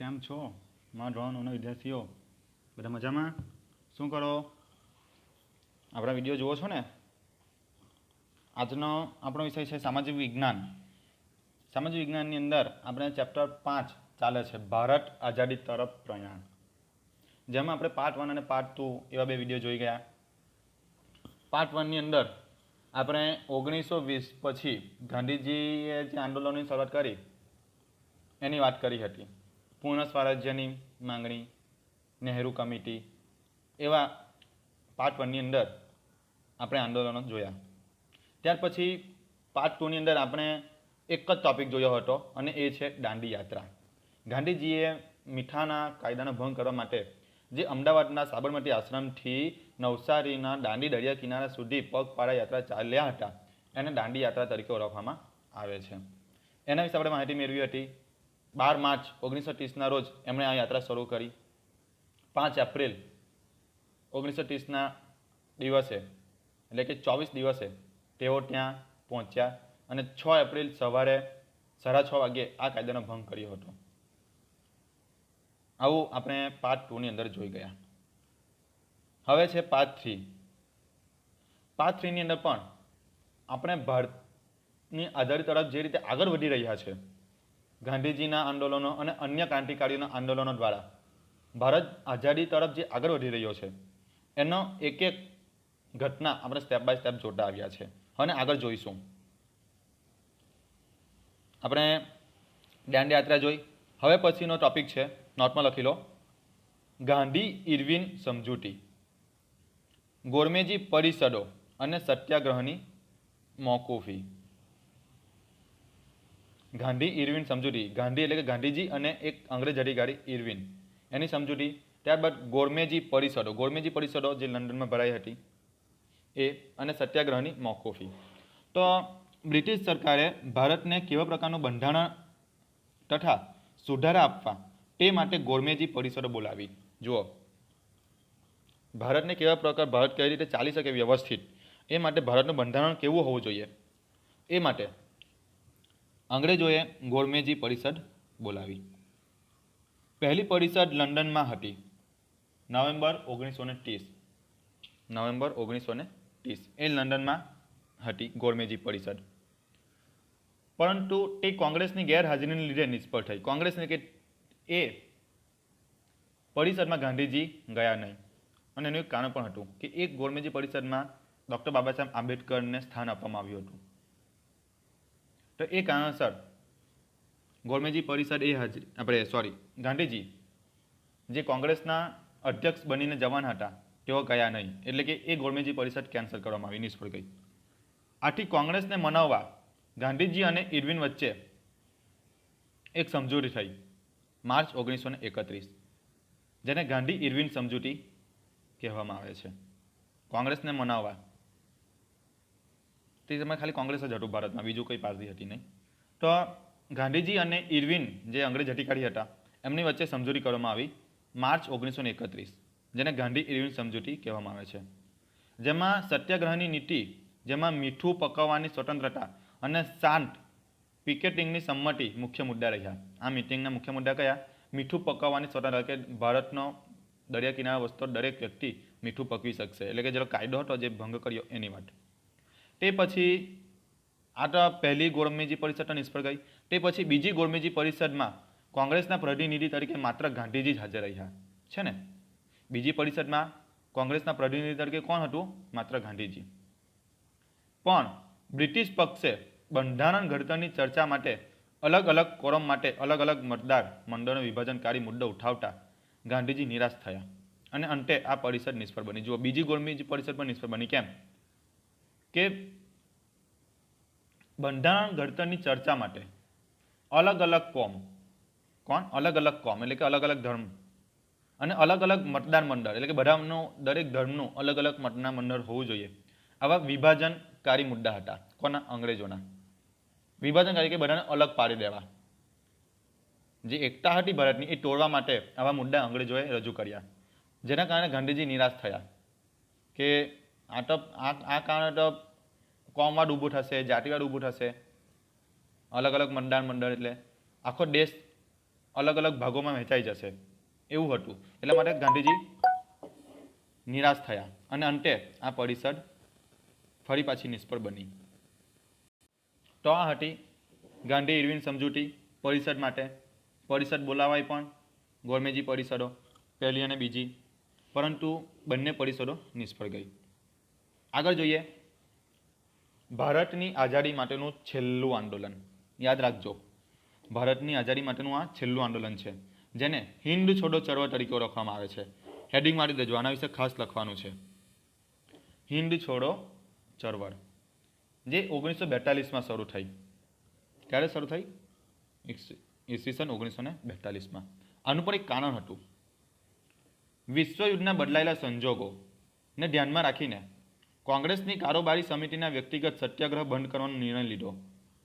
કેમ છો? મારા ડ્રોન અને વિદ્યાર્થીઓ, બધા મજામાં? શું કરો? આપણા વીડિયો જુઓ છો ને? આજનો આપણો વિષય છે સામાજિક વિજ્ઞાન. સામાજિક વિજ્ઞાનની અંદર આપણે ચેપ્ટર પાંચ ચાલે છે, ભારત આઝાદી તરફ પ્રયાણ. જેમાં આપણે પાર્ટ વન અને પાર્ટ ટુ એવા બે વીડિયો જોઈ ગયા. પાર્ટ વનની અંદર આપણે ઓગણીસો વીસ પછી ગાંધીજીએ જે આંદોલનની શરૂઆત કરી, એની વાત કરી હતી. પૂર્ણ સ્વરાજ્યની માંગણી, નહેરુ કમિટી, એવા પાર્ટ વનની અંદર આપણે આંદોલનો જોયા. ત્યાર પછી પાર્ટ ટુની અંદર આપણે એક જ ટોપિક જોયો હતો અને એ છે દાંડી યાત્રા. ગાંધીજીએ મીઠાના કાયદાનો ભંગ કરવા માટે જે અમદાવાદના સાબરમતી આશ્રમથી નવસારીના દાંડી દરિયા કિનારા સુધી પગપાળા યાત્રા ચાલ્યા હતા. એને દાંડી યાત્રા તરીકે ઓળખવામાં આવે છે. એના વિશે આપણે માહિતી મેળવી હતી. બાર માર્ચ ઓગણીસો ત્રીસના રોજ એમણે આ યાત્રા શરૂ કરી. પાંચ એપ્રિલ ઓગણીસો ત્રીસના દિવસે, એટલે કે ચોવીસ દિવસે, તેઓ ત્યાં પહોંચ્યા અને છ એપ્રિલ સવારે સાડા છ વાગ્યે આ કાયદાનો ભંગ કર્યો હતો. આવું આપણે પાર્ટ ટુની અંદર જોઈ ગયા. હવે છે પાર્ટ થ્રી પાર્ટ થ્રીની અંદર પણ આપણે ભારતની આઝાદી તરફ જે રીતે આગળ વધી રહ્યા છે ગાંધીજીના આંદોલનો અને અન્ય ક્રાંતિકારીઓના આંદોલનો દ્વારા ભારત આઝાદી તરફ જે આગળ વધી રહ્યો છે, એનો એક એક ઘટના આપણે સ્ટેપ બાય સ્ટેપ જોતા આવ્યા છે. અને આગળ જોઈશું. આપણે દાંડી યાત્રા જોઈ. હવે પછીનો ટોપિક છે, નોટમાં લખી લો. ગાંધી ઇરવિન સમજૂતી. ગોરમેજી પરિષદો અને સત્યાગ્રહની મોકૂફી. ગાંધી, ઇરવિન સમજૂતી. ગાંધી એટલે કે ગાંધીજી અને એક અંગ્રેજ અધિકારી, ઇરવિન. એની સમજૂતી. ત્યારબાદ ગોરમેજી પરિષદો. ગોરમેજી પરિષદો જે લંડનમાં ભરાઈ હતી, એ અને સત્યાગ્રહની મોકોફી તો બ્રિટિશ સરકારે ભારતને કેવા પ્રકારનું બંધારણ તથા સુધારા આપવા તે માટે ગોરમેજી પરિષદો બોલાવી. જુઓ. ભારતને કેવા પ્રકાર ભારત કઈ રીતે ચાલી શકે વ્યવસ્થિત, એ માટે ભારતનું બંધારણ કેવું હોવું જોઈએ? એ માટે અંગ્રેજોએ ગોળમેજી પરિષદ બોલાવી. પહેલી પરિષદ લંડનમાં હતી. નવેમ્બર ઓગણીસો ને ત્રીસ. નવેમ્બર ઓગણીસો ને ત્રીસ. એ લંડનમાં હતી ગોળમેજી પરિષદ. પરંતુ તે કોંગ્રેસની ગેરહાજરીને લીધે નિષ્ફળ થઈ. કોંગ્રેસને કે એ પરિષદમાં ગાંધીજી ગયા નહીં. અને એનું એક કારણ પણ હતું કે એક ગોળમેજી પરિષદમાં ડૉક્ટર બાબા સાહેબ આંબેડકરને સ્થાન આપવામાં આવ્યું હતું. તો એ કારણસર ગોળમેજી પરિષદ એ હાજરી આપણે સોરી ગાંધીજી, જે કોંગ્રેસના અધ્યક્ષ બનીને જવાન હતા, તેઓ ગયા નહીં. એટલે કે એ ગોળમેજી પરિષદ કેન્સલ કરવામાં આવી, નિષ્ફળ ગઈ. આથી કોંગ્રેસને મનાવવા ગાંધીજી અને ઇરવિન વચ્ચે એક સમજૂતી થઈ, માર્ચ ઓગણીસો એકત્રીસ, જેને ગાંધી ઇરવિન સમજૂતી કહેવામાં આવે છે. કોંગ્રેસને મનાવવા તે સમયે ખાલી કોંગ્રેસ જ હતું ભારતમાં, બીજું કોઈ પાર્ટી હતી નહીં. તો ગાંધીજી અને ઇરવિન જે અંગ્રેજ અધિકારી હતા, એમની વચ્ચે સમજૂતી કરવામાં આવી માર્ચ ઓગણીસો એકત્રીસ, જેને ગાંધી ઇરવિન સમજૂતી કહેવામાં આવે છે. જેમાં સત્યાગ્રહની નીતિ, જેમાં મીઠું પકવવાની સ્વતંત્રતા અને શાંત પિકેટિંગની સંમતિ મુખ્ય મુદ્દા રહ્યા. આ મિટિંગના મુખ્ય મુદ્દા કયા? મીઠું પકવવાની સ્વતંત્રતા, કે ભારતનો દરિયા કિનારા વસતો દરેક વ્યક્તિ મીઠું પકવી શકશે? એટલે કે જેનો કાયદો હતો, જે ભંગ કર્યો એની વાત. તે પછી આ તો પહેલી ગોળમેજી પરિષદ નિષ્ફળ ગઈ. તે પછી બીજી ગોળમેજી પરિષદમાં કોંગ્રેસના પ્રતિનિધિ તરીકે માત્ર ગાંધીજી જ હાજર રહ્યા. છે ને? બીજી પરિષદમાં કોંગ્રેસના પ્રતિનિધિ તરીકે કોણ હતું? માત્ર ગાંધીજી. પણ બ્રિટિશ પક્ષે બંધારણ ઘડતરની ચર્ચા માટે અલગ અલગ કોરમ માટે અલગ અલગ મતદાર મંડળનો વિભાજનકારી મુદ્દો ઉઠાવતા ગાંધીજી નિરાશ થયા. અને અંતે આ પરિષદ નિષ્ફળ બની. જુઓ, બીજી ગોળમેજી પરિષદ પણ નિષ્ફળ બની. કેમ? કે બંધારણ ઘડતરની ચર્ચા માટે. અલગ અલગ કોમ. કોણ? અલગ અલગ કોમ, એટલે કે અલગ અલગ ધર્મ. અને અલગ અલગ મતદાર મંડળ, એટલે કે બધાનું, દરેક ધર્મનું અલગ અલગ મતદાર મંડળ હોવું જોઈએ. આવા વિભાજનકારી મુદ્દા હતા, કોના? અંગ્રેજોના. વિભાજનકારી કે બધાને અલગ પાડી દેવા. જે એકતા હતી ભારતની, એ તોડવા માટે આવા મુદ્દા અંગ્રેજોએ રજૂ કર્યા. જેના કારણે ગાંધીજી નિરાશ થયા. કે આ તો આ કારણે તો કોમવાદ ઊભું થશે જાતિવાડ ઊભું થશે. અલગ અલગ મંડાણ મંડળ એટલે આખો દેશ અલગ અલગ ભાગોમાં વહેંચાઈ જશે. એવું હતું. એટલા માટે ગાંધીજી નિરાશ થયા અને અંતે આ પરિષદ ફરી પાછી નિષ્ફળ બની. તો આ હતી ગાંધી ઇરવિન સમજૂતી પરિષદ માટે. પરિષદ બોલાવાય પણ ગોરમેજી પરિષદો પહેલી અને બીજી. પરંતુ બંને પરિષદો નિષ્ફળ ગઈ. આગળ જોઈએ ભારતની આઝાદી માટેનું છેલ્લું આંદોલન. યાદ રાખજો, ભારતની આઝાદી માટેનું આ છેલ્લું આંદોલન છે, જેને હિન્દ છોડો ચળવળ તરીકે ઓળખવામાં આવે છે. હેડિંગ મારી દેજો, આના વિશે ખાસ લખવાનું છે. હિન્દ છોડો ચળવળ, જે ઓગણીસો બેતાલીસમાં શરૂ થઈ. ક્યારે શરૂ થઈ? ઈસ- ઈસવીસન ઓગણીસો ને બેતાલીસમાં. આનું પણ એક કારણ હતું. વિશ્વયુદ્ધના બદલાયેલા સંજોગોને ધ્યાનમાં રાખીને કોંગ્રેસની કારોબારી સમિતિના વ્યક્તિગત સત્યાગ્રહ બંધ કરવાનો નિર્ણય લીધો.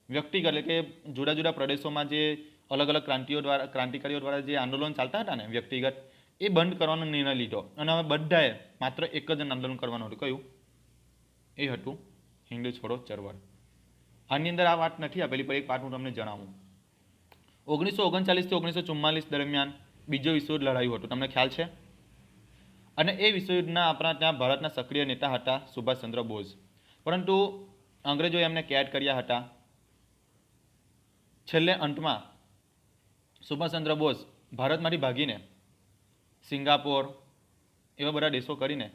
વ્યક્તિગત એટલે કે જુદા જુદા પ્રદેશોમાં જે અલગ અલગ ક્રાંતિઓ દ્વારા, ક્રાંતિકારીઓ દ્વારા જે આંદોલન ચાલતા હતા ને વ્યક્તિગત, એ બંધ કરવાનો નિર્ણય લીધો. અને હવે બધાએ માત્ર એક જ આંદોલન કરવાનું હતું. કયું? એ હતું હિન્દુ છોડો ચળવળ આની અંદર આ વાત નથી આપેલી, પણ એક વાત હું તમને જણાવું. ઓગણીસો ઓગણચાલીસથી ઓગણીસો ચુમ્માલીસ દરમિયાન બીજો વિશ્વયુદ્ધ લડાયું હતું. તમને ખ્યાલ છે? અને એ વિશ્વયુદ્ધના આપણા ત્યાં ભારતના સક્રિય નેતા હતા સુભાષચંદ્ર બોઝ. પરંતુ અંગ્રેજોએ એમને કેદ કર્યા હતા. છેલ્લે અંતમાં સુભાષચંદ્ર બોઝ ભારતમાંથી ભાગીને સિંગાપોર એવા બધા દેશો કરીને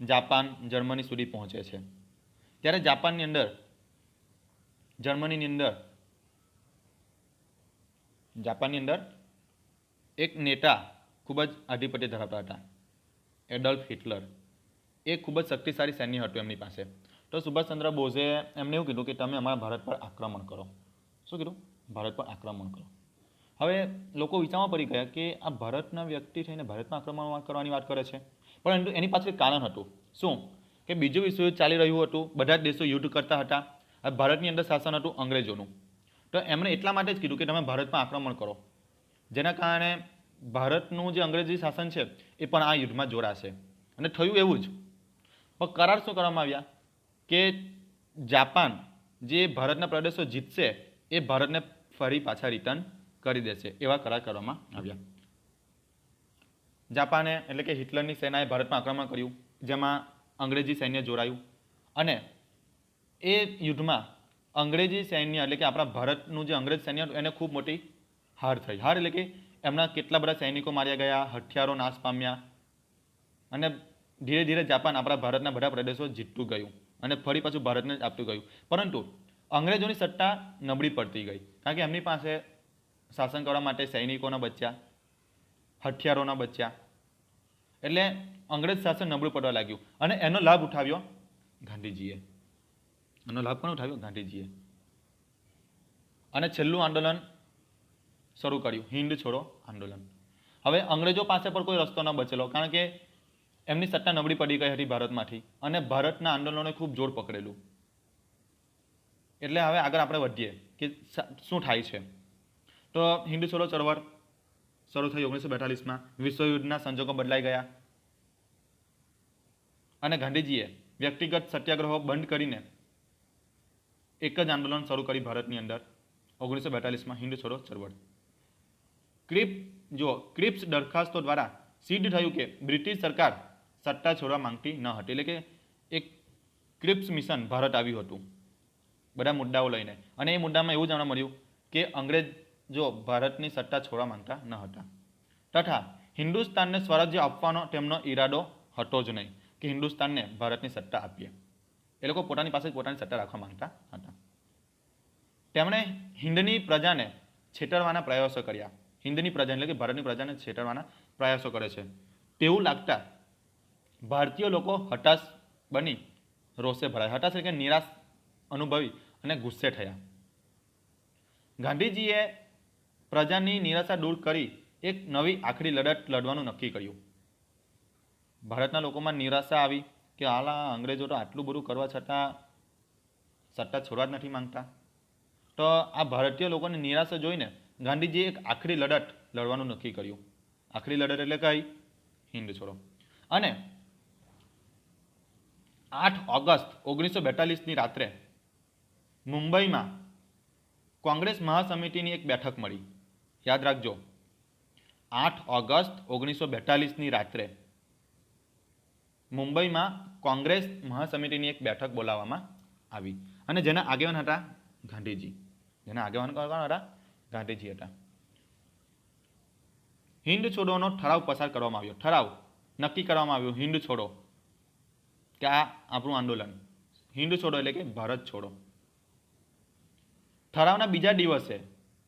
જાપાન, જર્મની સુધી પહોંચે છે. ત્યારે જાપાનની અંદર, જર્મનીની અંદર, જાપાનની અંદર એક નેતા ખૂબ જ આધિપત્ય ધરાવતા હતા. એડલ્ફ હિટલર. એ ખૂબ જ શક્તિશાળી સૈન્ય હતું એમની પાસે. તો સુભાષચંદ્ર બોઝે એમને એવું કીધું કે તમે અમારા ભારત પર આક્રમણ કરો. શું કીધું? ભારત પર આક્રમણ કરો. હવે લોકો વિચારવા પડી ગયા કે આ ભારતના વ્યક્તિ થઈને ભારતમાં આક્રમણ કરવાની વાત કરે છે. પરંતુ એની પાછળ કારણ હતું. શું? કે બીજું વિશ્વયુદ્ધ ચાલી રહ્યું હતું. બધા જ દેશો યુદ્ધ કરતા હતા. હવે ભારતની અંદર શાસન હતું અંગ્રેજોનું. તો એમણે એટલા માટે જ કીધું કે તમે ભારતમાં આક્રમણ કરો. જેના કારણે ભારતનું જે અંગ્રેજી શાસન છે, એ પણ આ યુદ્ધમાં જોડાશે. અને થયું એવું જ. પણ કરાર શું કરવામાં આવ્યા? કે જાપાન જે ભારતના પ્રદેશો જીતશે, એ ભારતને ફરી પાછા રિટર્ન કરી દેશે, એવા કરાર કરવામાં આવ્યા. જાપાને એટલે કે હિટલરની સેનાએ ભારતમાં આક્રમણ કર્યું, જેમાં અંગ્રેજી સૈન્ય જોડાયું. અને એ યુદ્ધમાં અંગ્રેજી સૈન્ય એટલે કે આપણા ભારતનું જે અંગ્રેજ સૈન્ય એને ખૂબ મોટી હાર થઈ. હાર એટલે કે એમના કેટલા બધા સૈનિકો માર્યા ગયા, હથિયારો નાશ પામ્યા. અને ધીરે ધીરે જાપાન આપણા ભારતના બધા પ્રદેશો જીતતું ગયું અને ફરી પાછું ભારતને જ આપતું ગયું. પરંતુ અંગ્રેજોની સત્તા નબળી પડતી ગઈ. કારણ કે એમની પાસે શાસન કરવા માટે સૈનિકોના બચ્યા, હથિયારોના બચ્યા. એટલે અંગ્રેજ શાસન નબળું પડવા લાગ્યું. અને એનો લાભ ઉઠાવ્યો ગાંધીજીએ. એનો લાભ પણ ઉઠાવ્યો? ગાંધીજીએ. અને છેલ્લું આંદોલન શરૂ કર્યું. હિન્દ છોડો, આંદોલન. હવે અંગ્રેજો પાસે પણ કોઈ રસ્તો ન બચેલો, કારણ કે એમની સત્તા નબળી પડી ગઈ હતી ભારતમાંથી અને ભારતના આંદોલનોએ ખૂબ જોર પકડેલું. એટલે હવે આગળ આપણે વધીએ કે શું થાય છે. તો હિન્દુ છોડો, ચળવળ શરૂ થઈ ઓગણીસો બેતાલીસમાં. વિશ્વયુદ્ધના સંજોગો બદલાઈ ગયા. અને ગાંધીજીએ વ્યક્તિગત સત્યાગ્રહો બંધ કરીને એક જ આંદોલન શરૂ કરી ભારતની અંદર. ઓગણીસો બેતાલીસમાં હિન્દ છોડો, ચળવળ. ક્રિપ જો ક્રિપ્સ દરખાસ્તો દ્વારા સિદ્ધ થયું કે બ્રિટિશ સરકાર સત્તા છોડવા માંગતી ન હતી. એટલે કે એક ક્રિપ્સ મિશન ભારત આવ્યું હતું. બધા મુદ્દાઓ લઈને. અને એ મુદ્દામાં એવું જાણવા મળ્યું કે અંગ્રેજ જો ભારતની સત્તા છોડવા માંગતા ન હતા. તથા હિન્દુસ્તાનને સ્વરાજ્ય આપવાનો તેમનો ઈરાદો હતો જ નહીં કે હિન્દુસ્તાનને ભારતની સત્તા આપીએ. એ લોકો પોતાની પાસે પોતાની સત્તા રાખવા માંગતા હતા. તેમણે હિન્દની પ્રજાને છેતરવાના પ્રયાસો કર્યા. હિન્દની પ્રજા એટલે કે ભારતની પ્રજાને છેતરવાના પ્રયાસો કરે છે. તેવું લાગતા ભારતીય લોકો હતાશ બની રોષે ભરાયા. હતાશ એટલે કે નિરાશ અનુભવી અને ગુસ્સે થયા. ગાંધીજીએ પ્રજાની નિરાશા દૂર કરી એક નવી આખરી લડત લડવાનું નક્કી કર્યું. ભારતના લોકોમાં નિરાશા આવી કે હાલા અંગ્રેજો તો આટલું બધું કરવા છતાં સત્તા છોડવા જ નથી માંગતા. તો આ ભારતીય લોકોની નિરાશા જોઈને ગાંધીજીએ એક આખરી લડત લડવાનું નક્કી કર્યું. આખરી લડત એટલે કઈ? હિન્દ છોડો. અને આઠ ઓગસ્ટ ઓગણીસો બેતાલીસની રાત્રે મુંબઈમાં કોંગ્રેસ મહાસમિતિની એક બેઠક મળી. યાદ રાખજો. આઠ ઓગસ્ટ ઓગણીસો બેતાલીસની રાત્રે મુંબઈમાં કોંગ્રેસ મહાસમિતિની એક બેઠક બોલાવવામાં આવી. અને જેના આગેવાન હતા ગાંધીજી. જેના આગેવાન કોણ હતા? ગાંધીજી હતા હિન્દ છોડોનો ઠરાવ પસાર કરવામાં આવ્યો. ઠરાવ નક્કી કરવામાં આવ્યો. હિન્દ છોડો. કે આ આપણું આંદોલન. હિન્દ છોડો એટલે કે ભારત છોડો. ઠરાવના બીજા દિવસે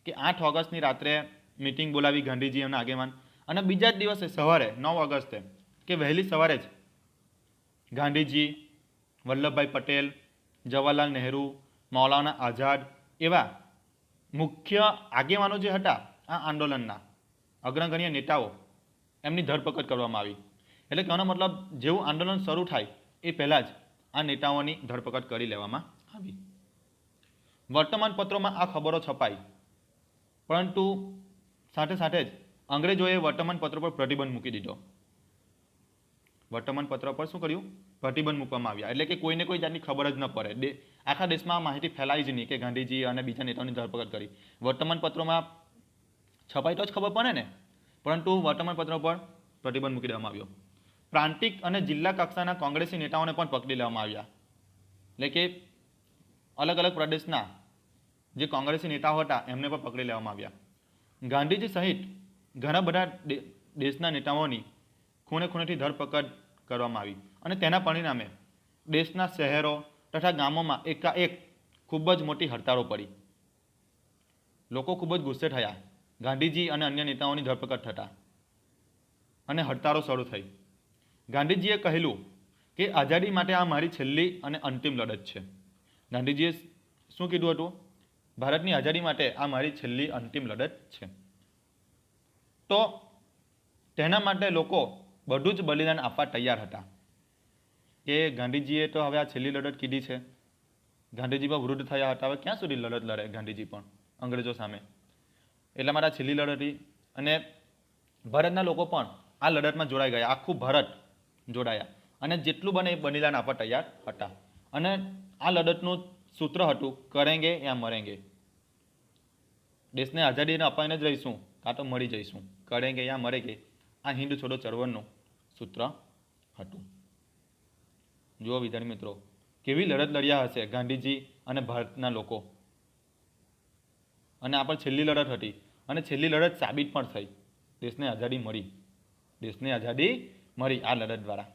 કે આઠ ઓગસ્ટની રાત્રે મિટિંગ બોલાવી ગાંધીજી એમના આગેવાન. અને બીજા જ દિવસે સવારે, નવ ઓગસ્ટે કે વહેલી સવારે જ ગાંધીજી, વલ્લભભાઈ પટેલ, જવાહરલાલ નહેરુ, મૌલાના આઝાદ એવા મુખ્ય આગેવાનો જે હતા આ આંદોલનના, અગ્રગણ્ય નેતાઓ, એમની ધરપકડ કરવામાં આવી. એટલે કહેવાનો મતલબ જેવું આંદોલન શરૂ થાય એ પહેલાં જ આ નેતાઓની ધરપકડ કરી લેવામાં આવી. વર્તમાન પત્રોમાં આ ખબરો છપાઈ. પરંતુ સાથે સાથે જ અંગ્રેજોએ વર્તમાન પત્રો પર પ્રતિબંધ મૂકી દીધો. વર્તમાન પત્ર પર શું કર્યું? પ્રતિબંધ મૂકવામાં આવ્યા. એટલે કે કોઈને કોઈ જાતની ખબર જ ન પડે. દે, આખા દેશમાં માહિતી ફેલાઈ જ નહીં કે ગાંધીજી અને બીજા નેતાઓની ધરપકડ કરી. વર્તમાન પત્રોમાં છપાઈ તો જ ખબર પડે ને? પરંતુ વર્તમાન પત્રો પર પ્રતિબંધ મૂકી દેવામાં આવ્યો. પ્રાંતિક અને જિલ્લા કક્ષાના કોંગ્રેસી નેતાઓને પણ પકડી લેવામાં આવ્યા. એટલે કે અલગ અલગ પ્રદેશના જે કોંગ્રેસી નેતાઓ હતા, એમને પણ પકડી લેવામાં આવ્યા. ગાંધીજી સહિત ઘણા બધા દેશના નેતાઓની ખૂણે ખૂણેથી ધરપકડ કરવામાં આવી. અને તેના પરિણામે દેશના શહેરો તથા ગામોમાં એકાએક ખૂબ જ મોટી હડતાળો પડી. લોકો ખૂબ જ ગુસ્સે થયા. ગાંધીજી અને અન્ય નેતાઓની ધરપકડ થતા. અને હડતાળો શરૂ થઈ. ગાંધીજીએ કહેલું કે આઝાદી માટે આ મારી છેલ્લી અને અંતિમ લડત છે. ગાંધીજીએ શું કીધું હતું? ભારતની આઝાદી માટે આ મારી છેલ્લી અંતિમ લડત છે. તો તેના માટે લોકો બધું જ બલિદાન આપવા તૈયાર હતા. કે ગાંધીજીએ તો હવે આ છેલ્લી લડત કીધી છે. ગાંધીજી પણ વૃદ્ધ થયા હતા. હવે ક્યાં સુધી લડત લડે ગાંધીજી પણ, અંગ્રેજો સામે? એટલા માટે છેલ્લી લડત હતી. અને ભારતના લોકો પણ આ લડતમાં જોડાઈ ગયા, આખું ભારત જોડાયા. અને જેટલું બને એ બલિદાન આપવા તૈયાર હતા. અને આ લડતનું સૂત્ર હતું, કરેંગે યા મરેંગે? દેશને આઝાદીને અપાઈને જ રહીશું, કાં તો મળી જઈશું. કરેંગે યા મરેંગે? આ હિન્દ છોડો ચળવળનું સૂત્ર હતું. જુઓ વિદ્યાર્થી મિત્રો, કેવી લડત લડ્યા હશે ગાંધીજી અને ભારતના લોકો. અને આ પણ છેલ્લી લડત હતી. અને છેલ્લી લડત સાબિત પણ થઈ. દેશને આઝાદી મળી. દેશને આઝાદી મળી આ લડત દ્વારા.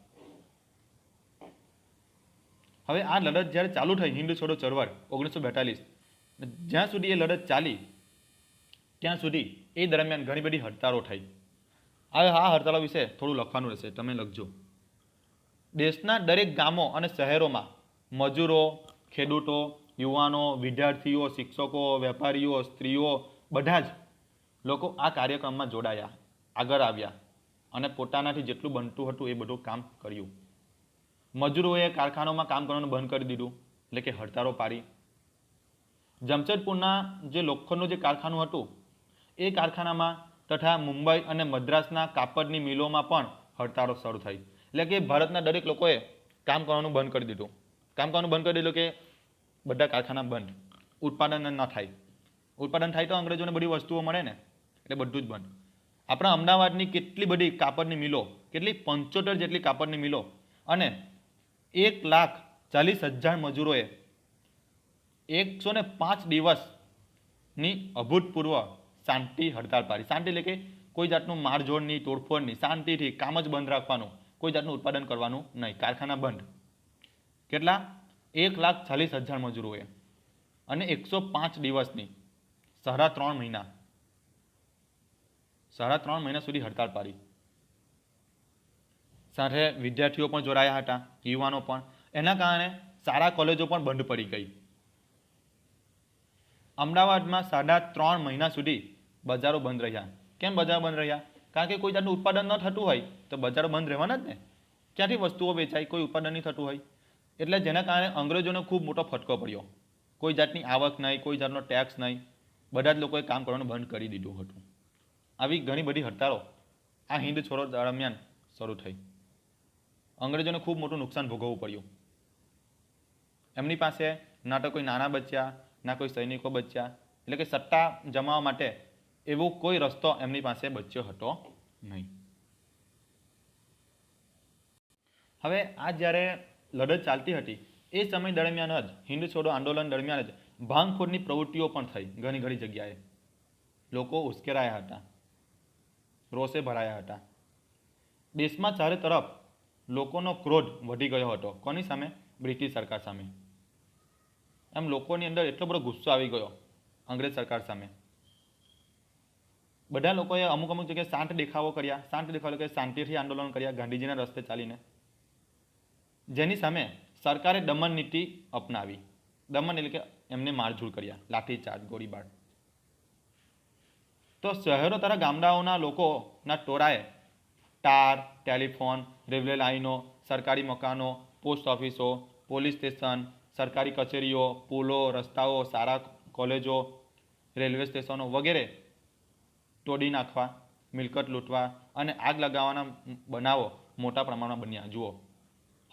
હવે આ લડત જ્યારે ચાલુ થઈ, હિન્દ છોડો ચળવળ, ઓગણીસો બેતાલીસ જ્યાં સુધી એ લડત ચાલી, ત્યાં સુધી એ દરમિયાન ઘણી બધી હડતાળો થઈ. હવે આ હડતાળો વિશે થોડું લખવાનું રહેશે, તમે લખજો. દેશના દરેક ગામો અને શહેરોમાં મજૂરો, ખેડૂતો, યુવાનો, વિદ્યાર્થીઓ, શિક્ષકો, વેપારીઓ, સ્ત્રીઓ બધા જ લોકો આ કાર્યક્રમમાં જોડાયા, આગળ આવ્યા અને પોતાનાથી જેટલું બનતું હતું એ બધું કામ કર્યું. મજૂરોએ કારખાનામાં કામ કરવાનું બંધ કરી દીધું, એટલે કે હડતાળો પાડી. જમશેદપુરના જે લોખંડનું જે કારખાનું હતું, એ કારખાનામાં તથા મુંબઈ અને મદ્રાસના કાપડની મિલોમાં પણ હડતાળો શરૂ થઈ. એટલે કે ભારતના દરેક લોકોએ કામ કરવાનું બંધ કરી દીધું. કામ કરવાનું બંધ કરી દીધું કે બધા કારખાના બંધ. ઉત્પાદન ન થાય. ઉત્પાદન થાય તો અંગ્રેજોને બધી વસ્તુઓ મળે ને? એટલે બધું જ બંધ. આપણા અમદાવાદની કેટલી બધી કાપડની મિલો, કેટલી પંચોતેર જેટલી કાપડની મિલો અને એક લાખ ચાલીસ હજાર મજૂરોએ એકસો ને પાંચ દિવસની અભૂતપૂર્વ શાંતિ હડતાલ પાડી. શાંતિ એટલે કે કોઈ જાતનું મારઝોડ નહીં તોડફોડ નહીં શાંતિથી કામ જ બંધ રાખવાનું, કોઈ જાતનું ઉત્પાદન કરવાનું નહીં. કારખાના બંધ. કેટલા? એક લાખ ચાલીસ હજાર મજૂરોએ. અને એકસો પાંચ દિવસની. સાડા ત્રણ મહિના. સાડા ત્રણ મહિના સુધી હડતાળ પાડી. સાથે વિદ્યાર્થીઓ પણ જોડાયા હતા, યુવાનો પણ. એના કારણે સારા કોલેજો પણ બંધ પડી ગઈ. અમદાવાદમાં સાડા ત્રણ મહિના સુધી બજારો બંધ રહ્યા. કેમ બજારો બંધ રહ્યા? કારણ કે કોઈ જાતનું ઉત્પાદન ન થતું હોય તો બજારો બંધ રહેવાના જ ને. ક્યાંથી વસ્તુઓ વેચાય? કોઈ ઉત્પાદન નહીં થતું હોય. એટલે જેના કારણે અંગ્રેજોને ખૂબ મોટો ફટકો પડ્યો. કોઈ જાતની આવક નહીં, કોઈ જાતનો ટેક્સ નહીં. બધા જ લોકોએ કામ કરવાનું બંધ કરી દીધું હતું. આવી ઘણી બધી હડતાળો આ હિન્દ છોડો દરમિયાન શરૂ થઈ. અંગ્રેજોને ખૂબ મોટું નુકસાન ભોગવવું પડ્યું. એમની પાસે ના તો કોઈ નાના બચ્યા, ના કોઈ સૈનિકો બચ્યા. એટલે કે સત્તા જમાવવા માટે એવો કોઈ રસ્તો એમની પાસે બચ્યો હતો નહીં. હવે આ જ્યારે લડત ચાલતી હતી, એ સમય દરમિયાન જ હિન્દ છોડો આંદોલન દરમિયાન જ ભાંગફોડની પ્રવૃત્તિઓ પણ થઈ ઘણી ઘણી જગ્યાએ. લોકો ઉશ્કેરાયા હતા, રોષે ભરાયા હતા. દેશમાં ચારે તરફ લોકોનો ક્રોધ વધી ગયો હતો. કોની સામે? બ્રિટિશ સરકાર સામે. એમ લોકોની અંદર એટલો બધો ગુસ્સો આવી ગયો, અંગ્રેજ સરકાર સામે. બધા લોકોએ અમુક અમુક જગ્યાએ શાંત દેખાવો કર્યા, શાંત દેખાવો કે શાંતિથી આંદોલન કર્યા ગાંધીજીના રસ્તે ચાલીને. જેની સામે સરકારે દમન નીતિ અપનાવી. દમન એટલે કે એમને મારઝૂડ કર્યા, લાઠીચાર્જ, ગોળીબાર. તો શહેરો તથા ગામડાઓના લોકોના ટોળાએ ટાર, ટેલિફોન, રેલવે લાઈનો, સરકારી મકાનો, પોસ્ટ ઓફિસો, પોલીસ સ્ટેશન, સરકારી કચેરીઓ, પુલો, રસ્તાઓ સારા કોલેજો, રેલવે સ્ટેશનો વગેરે તોડી નાખવા, મિલકત લૂંટવા અને આગ લગાવવાના બનાવો મોટા પ્રમાણમાં બન્યા. જુઓ,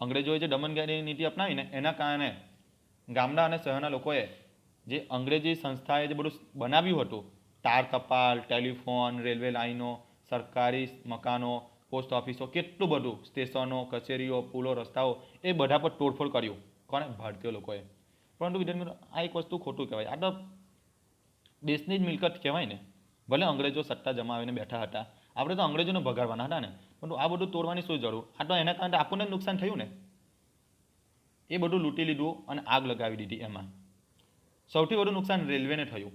અંગ્રેજોએ જે દમનગારી નીતિ અપનાવીને એના કારણે ગામડા અને શહેરના લોકોએ જે અંગ્રેજી સંસ્થાએ જે બધું બનાવ્યું હતું, તાર કપાલ, ટેલિફોન, રેલવે લાઈનો, સરકારી મકાનો, પોસ્ટ ઓફિસો, કેટલું બધું, સ્ટેશનો, કચેરીઓ, પુલો, રસ્તાઓ, એ બધા પર તોડફોડ કર્યું. કોને ભારતીય લોકોએ. પરંતુ વિદ્યાર્થી આ એક વસ્તુ ખોટું કહેવાય. આ તો દેશની જ મિલકત કહેવાય ને. ભલે અંગ્રેજો સત્તા જમાવીને બેઠા હતા. આપણે તો અંગ્રેજોને ભગાડવાના હતા ને. પરંતુ આ બધું તોડવાની શું જરૂર? આ તો એના કારણે આપણને નુકસાન થયું ને. એ બધું લૂંટી લીધું અને આગ લગાવી દીધી એમાં. સૌથી વધુ નુકસાન રેલવેને થયું.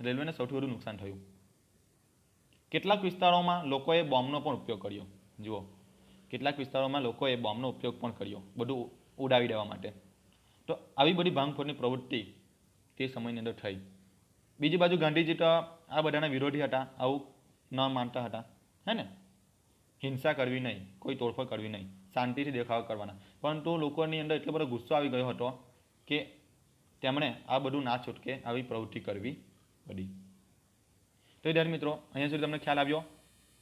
રેલવેને સૌથી વધુ નુકસાન થયું. કેટલાક વિસ્તારોમાં લોકોએ બોમ્બનો પણ ઉપયોગ કર્યો. જુઓ. કેટલાક વિસ્તારોમાં લોકોએ બોમ્બનો ઉપયોગ પણ કર્યો. બધું ઉડાવી દેવા માટે. તો આવી બધી ભાંગફોડની પ્રવૃત્તિ તે સમયની અંદર થઈ. બીજી બાજુ ગાંધીજી તો આ બધાના વિરોધી હતા, આવું ન માનતા હતા, હે ને? હિંસા કરવી નહીં, કોઈ તોડફોડ કરવી નહીં, શાંતિથી દેખાવ કરવાના. પરંતુ લોકોની અંદર એટલો બધો ગુસ્સો આવી ગયો હતો કે તેમણે આ બધું ના છૂટકે આવી પ્રવૃત્તિ કરવી પડી. તો વિદ્યાર્થી મિત્રો, અહીંયા સુધી તમને ખ્યાલ આવ્યો?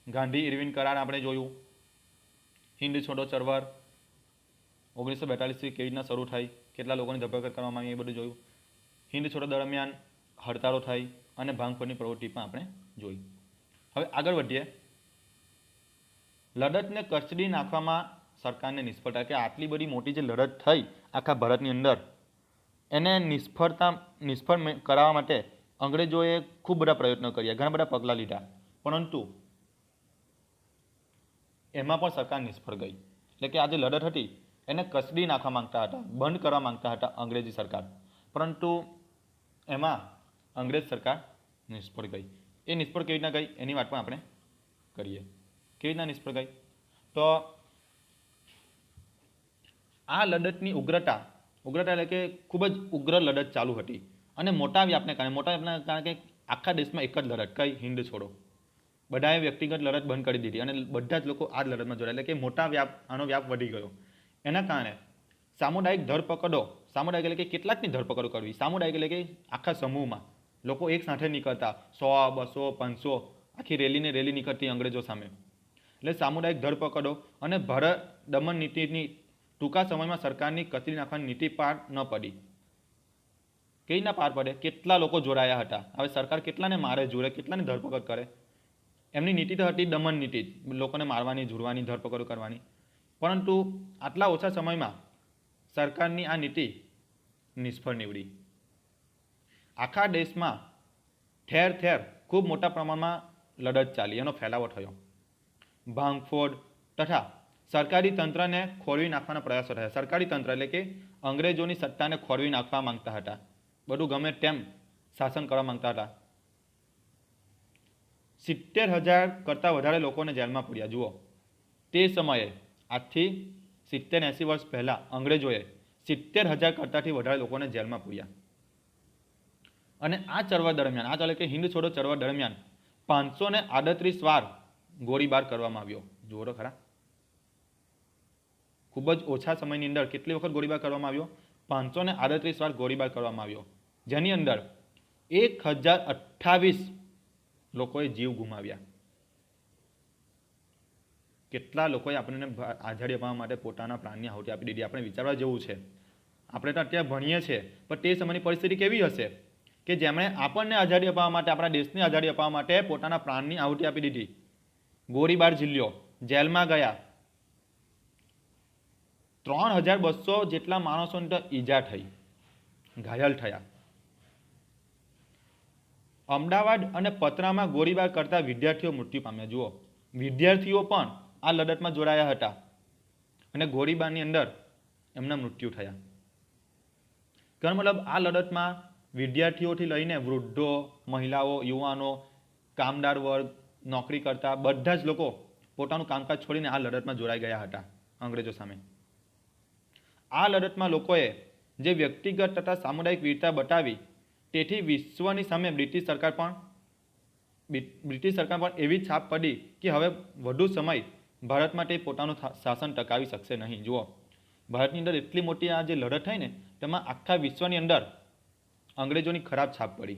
ગાંધી, ઇરવિન કરાર આપણે જોયું. હિન્દ છોડો ચળવળ. ઓગણીસો બેતાલીસથી કેવી રીતના શરૂ થઈ? કેટલા લોકોની ધરપકડ કરવામાં આવી એ બધું જોયું. હિન્દ છોડો દરમિયાન હડતાળો થઈ અને ભાંગફોડની પ્રવૃત્તિ પણ આપણે જોઈ. હવે આગળ વધીએ. લડતને કચડી નાખવામાં સરકારને નિષ્ફળતા કે આટલી બધી મોટી જે લડત થઈ આખા ભારતની અંદર, એને નિષ્ફળતા, નિષ્ફળ કરાવવા માટે અંગ્રેજોએ ખૂબ બધા પ્રયત્નો કર્યા, ઘણા બધા પગલાં લીધા. પરંતુ એમાં પણ સરકાર નિષ્ફળ ગઈ. એટલે કે આ જે લડત હતી, એને કચડી નાખવા માંગતા હતા, બંધ કરવા માંગતા હતા અંગ્રેજી સરકાર. પરંતુ એમાં અંગ્રેજ સરકાર નિષ્ફળ ગઈ. એ નિષ્ફળ કેવી રીતના ગઈ? એની વાત પણ આપણે કરીએ. કેવી રીતના નિષ્ફળ ગઈ? તો આ લડતની ઉગ્રતા ઉગ્રતા એટલે કે ખૂબ જ ઉગ્ર લડત ચાલુ હતી. અને મોટા વ્યાપને કારણે, મોટા વ્યાપના કારણે કે આખા દેશમાં એક જ લડત, કઈ હિન્દ છોડો. બધાએ વ્યક્તિગત લડત બંધ કરી દીધી અને બધા જ લોકો આ લડતમાં જોડાયા. એટલે કે મોટા વ્યાપ, આનો વ્યાપ વધી ગયો. એના કારણે સામુદાયિક ધરપકડો, સામુદાયિક એટલે કે કેટલાકની ધરપકડો કરવી. સામુદાયિક એટલે કે આખા સમૂહમાં. લોકો એક સાથે નીકળતા સો, બસો, પાંચસો આખી રેલીને રેલી નીકળતી અંગ્રેજો સામે. એટલે સામુદાયિક ધરપકડો અને ભારત દમન નીતિની ટૂંકા સમયમાં સરકારની કચરી નાખવાની નીતિ પાર ન પડી. કેવી રીતના પાર પડે? કેટલા લોકો જોડાયા હતા? હવે સરકાર કેટલાને મારે જોડે? કેટલાને ધરપકડ કરે? એમની નીતિ તો હતી દમન નીતિ. લોકોને મારવાની, ઝૂરવાની, ધરપકડ કરવાની. પરંતુ આટલા ઓછા સમયમાં સરકારની આ નીતિ નિષ્ફળ નીવડી. આખા દેશમાં ઠેર ઠેર ખૂબ મોટા પ્રમાણમાં લડત ચાલી, એનો ફેલાવો થયો. ભાંગફોડ તથા સરકારી તંત્રને ખોરવી નાખવાના પ્રયાસો થયા. સરકારી તંત્ર એટલે કે અંગ્રેજોની સત્તાને ખોરવી નાખવા માંગતા હતા. બધું ગમે તેમ શાસન કરવા માંગતા હતા. સિત્તેર હજાર કરતાં વધારે લોકોને જેલમાં પૂર્યા. જુઓ, તે સમયે આજથી સિત્તેર એંસી વર્ષ પહેલાં અંગ્રેજોએ સિત્તેર હજાર કરતાંથી વધારે લોકોને જેલમાં પૂર્યા. અને આ ચળવળ દરમિયાન, આ ચાલે કે હિન્દ છોડો ચળવળ દરમિયાન પાંચસો ને આડત્રીસ વાર ગોળીબાર કરવામાં આવ્યો. જોરો ખરા. ખૂબ જ ઓછા સમયની અંદર કેટલી વખત ગોળીબાર કરવામાં આવ્યો? પાંચસો ને આડત્રીસ વાર ગોળીબાર કરવામાં આવ્યો. જેની અંદર એક હજાર અઠ્ઠાવીસ લોકોએ જીવ ગુમાવ્યા. કેટલા લોકોએ આપણને આઝાદી અપાવવા માટે પોતાના પ્રાણની આહુતિ આપી દીધી? આપણે વિચારવા જેવું છે. આપણે તો અત્યારે ભણીએ છીએ, પણ તે સમયની પરિસ્થિતિ કેવી હશે? કે જેમણે આપણને આઝાદી અપાવવા માટે, આપણા દેશની આઝાદી અપાવવા માટે પોતાના પ્રાણની આહુતિ આપી દીધી. ગોળીબાર જિલ્લો, જેલમાં ગયા. ત્રણ હજાર બસો જેટલા માણસોને તો ઈજા થઈ, ઘાયલ થયા. અમદાવાદ અને પતરામાં ગોળીબાર કરતા વિદ્યાર્થીઓ મૃત્યુ પામ્યા. જુઓ, વિદ્યાર્થીઓ પણ આ લડતમાં જોડાયા હતા અને ગોળીબારની અંદર એમના મૃત્યુ થયા. કારણ મતલબ આ લડતમાં વિદ્યાર્થીઓથી લઈને વૃદ્ધો, મહિલાઓ, યુવાનો, કામદાર વર્ગ, નોકરી કરતા બધા જ લોકો પોતાનું કામકાજ છોડીને આ લડતમાં જોડાઈ ગયા હતા અંગ્રેજો સામે. આ લડતમાં લોકોએ જે વ્યક્તિગત તથા સામુદાયિક વીરતા બતાવી, તેથી વિશ્વની સામે બ્રિટિશ સરકાર પણ બ્રિટિશ સરકાર પણ એવી છાપ પડી કે હવે વધુ સમય ભારત માટે પોતાનું શાસન ટકાવી શકશે નહીં. જુઓ, ભારતની અંદર એટલી મોટી આ જે લડત થઈ ને, તેમાં આખા વિશ્વની અંદર અંગ્રેજોની ખરાબ છાપ પડી,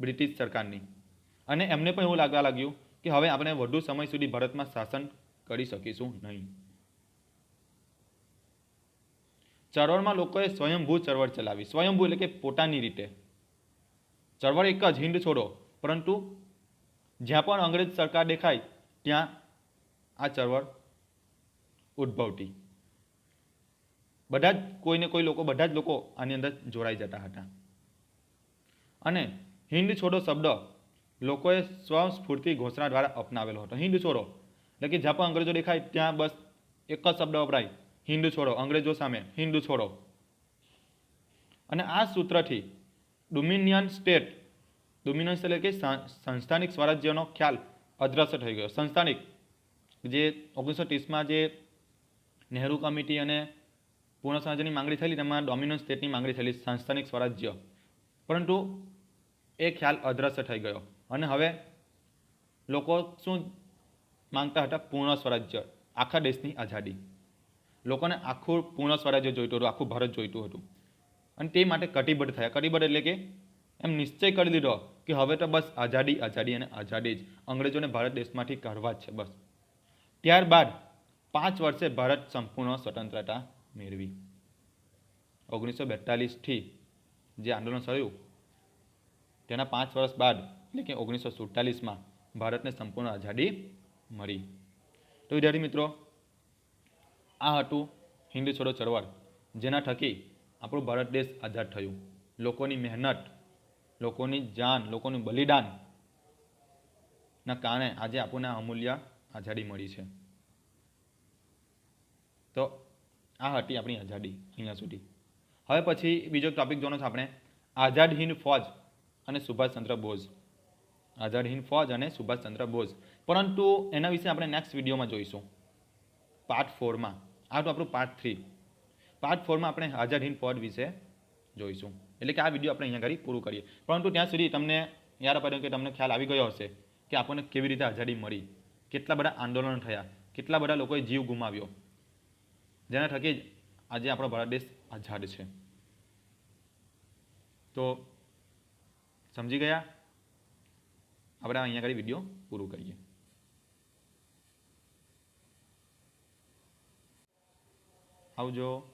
બ્રિટિશ સરકારની. અને એમને પણ એવું લાગવા લાગ્યું કે હવે આપણે વધુ સમય સુધી ભારતમાં શાસન કરી શકીશું નહીં. ચળવળમાં લોકોએ સ્વયંભૂ ચળવળ ચલાવી. સ્વયંભૂ એટલે કે પોતાની રીતે. ચળવળ એક જ હિંદ છોડો, પરંતુ જ્યાં પણ અંગ્રેજ સરકાર દેખાય, ત્યાં આ ચળવળ ઉદ્ભવતી. બધા જ કોઈને કોઈ લોકો, બધા જ લોકો આની અંદર જોડાઈ જતા હતા. અને હિન્દ છોડો શબ્દ લોકોએ સ્વસ્ફૂર્તિ ઘોષણા દ્વારા અપનાવેલો હતો. હિન્દ છોડો. એટલે કે જ્યાં પણ અંગ્રેજો દેખાય ત્યાં બસ એક જ શબ્દ વપરાય. હિન્દ છોડો, અંગ્રેજો સામે. હિન્દ છોડો. અને આ સૂત્રથી ડોમિનિયન સ્ટેટ ડોમિનન્સ એટલે કે સંસ્થાનિક સ્વરાજ્યનો ખ્યાલ અદ્રશ્ય થઈ ગયો. સંસ્થાનિક જે ઓગણીસો ત્રીસમાં જે નહેરુ કમિટી અને પૂર્ણ સ્વરાજ્યની માંગણી થયેલી, તેમાં ડોમિનોન સ્ટેટની માંગણી થયેલી સંસ્થાનિક સ્વરાજ્ય. પરંતુ એ ખ્યાલ અદ્રશ્ય થઈ ગયો. અને હવે લોકો શું માંગતા હતા? પૂર્ણ સ્વરાજ્ય. આખા દેશની આઝાદી. લોકોને આખું પૂર્ણ સ્વરાજ્ય જોઈતું હતું, આખું ભારત જોઈતું હતું. અને તે માટે કટિબદ્ધ થયા. કટિબદ્ધ એટલે કે એમ નિશ્ચય કરી દીધો કે હવે તો બસ આઝાદી આઝાદી અને આઝાદી જ. અંગ્રેજોને ભારત દેશમાંથી કાઢવા જ છે, બસ. ત્યારબાદ પાંચ વર્ષે ભારત સંપૂર્ણ સ્વતંત્રતા મેળવી. ઓગણીસો બેતાલીસથી જે આંદોલન થયું તેના પાંચ વર્ષ બાદ, એટલે કે ઓગણીસો સુડતાલીસમાં ભારતને સંપૂર્ણ આઝાદી મળી. તો વિદ્યાર્થી મિત્રો, આ હતું હિન્દ છોડો ચળવળ, જેના થકી આપણું ભારત દેશ આઝાદ થયું. લોકોની મહેનત, લોકોની જાન, લોકોનું બલિદાન ના કારણે આજે આપણને અમૂલ્ય આઝાદી મળી છે. તો આ હતી આપણી આઝાદી અહીંયા સુધી. હવે પછી બીજો ટોપિક જોવાનો છે આપણે. આઝાદ હિન્દ ફોજ અને સુભાષચંદ્ર બોઝ. આઝાદ હિન્દ ફોજ અને સુભાષચંદ્ર બોઝ. પરંતુ એના વિશે આપણે નેક્સ્ટ વિડીયોમાં જોઈશું. પાર્ટ ફોરમાં આ તો આપણું પાર્ટ થ્રી પાર્ટ ફોરમાં આપણે આઝાદ હિન્દ ફોજ વિશે જોઈશું. એટલે કે આ વીડિયો આપણે અહીંયા ઘડી પૂરું કરીએ. પરંતુ ત્યાં સુધી તમને યાદ અપાયું કે તમને ખ્યાલ આવી ગયો હશે કે આપણને કેવી રીતે આઝાદી મળી. કેટલા બધા આંદોલનો થયા. કેટલા બધા લોકોએ જીવ ગુમાવ્યો. જેના થકી જ આજે આપણો ભારત દેશ આઝાદ છે. તો સમજી ગયા? આપણે અહીંયા આગળ વીડિયો પૂરું કરીએ. આવજો.